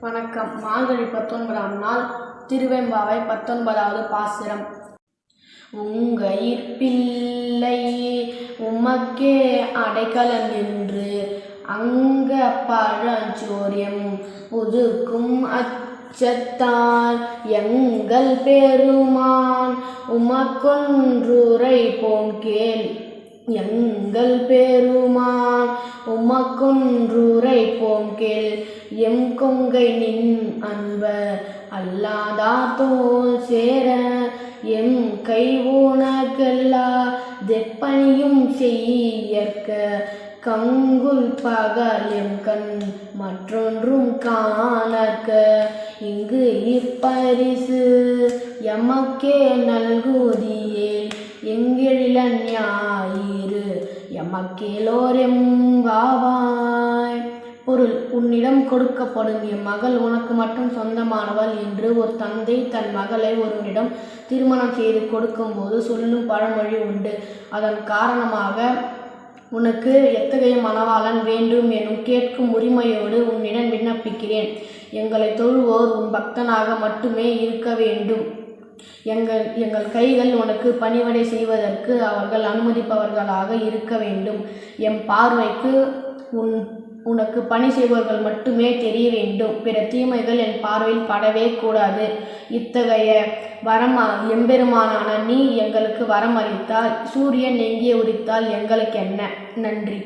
வணக்கம். மார்கழி பத்தொன்பதாம் நாள் திருவெம்பாவை பத்தொன்பதாவது பாசுரம். உங்கயிற்பிள்ளை உமக்கே அடைக்கலம் என்று அங்க பழஞ்சோரியம் புதுக்கும் அச்சத்தால் எங்கள் பெருமான் உமக்கொன்றுரை போன் கேள் எங்கள் பெருமான் உமக்கொன்றுரை போம் கேள். எம் கொங்கை நின் அன்பர் அல்லாதா தோல் சேர. எம் கை உனக்கெல்லா தெப்பணியும் செய்யற்க கங்குல் பகல் எம் கண் மற்றொன்றும் காணற்க. இங்கு இப்பரிசு எமக்கே நல்குதியே. எங்கிழிலன் ஞாயிறு எமக்கேலோர் பொருள் உன்னிடம் கொடுக்கப்படும். என் மகள் உனக்கு மட்டும் சொந்தமானவள் என்று ஒரு தந்தை தன் மகளை ஒருவனிடம் திருமணம் செய்து கொடுக்கும்போது சொல்லும் பழமொழி உண்டு. அதன் காரணமாக உனக்கு எத்தகைய மணவாளன் வேண்டும் எனும் கேட்கும் உரிமையோடு உன்னிடம் விண்ணப்பிக்கிறேன். எங்களை தொழுவோர் உன் பக்தனாக மட்டுமே இருக்க வேண்டும். எங்கள் எங்கள் கைகள் உனக்கு பணிவடை செய்வதற்கு அவர்கள் அனுமதிப்பவர்களாக இருக்க வேண்டும். எம் பார்வைக்கு உன் உனக்கு பணி செய்பவர்கள் மட்டுமே தெரிய வேண்டும். பிற தீமைகள் என் பார்வையில் படவே கூடாது. இத்தகைய வரம் எம்பெருமானான நீ எங்களுக்கு வரம் அளித்தால் சூரியன் எங்கே உரித்தால் எங்களுக்கு என்ன நன்றி.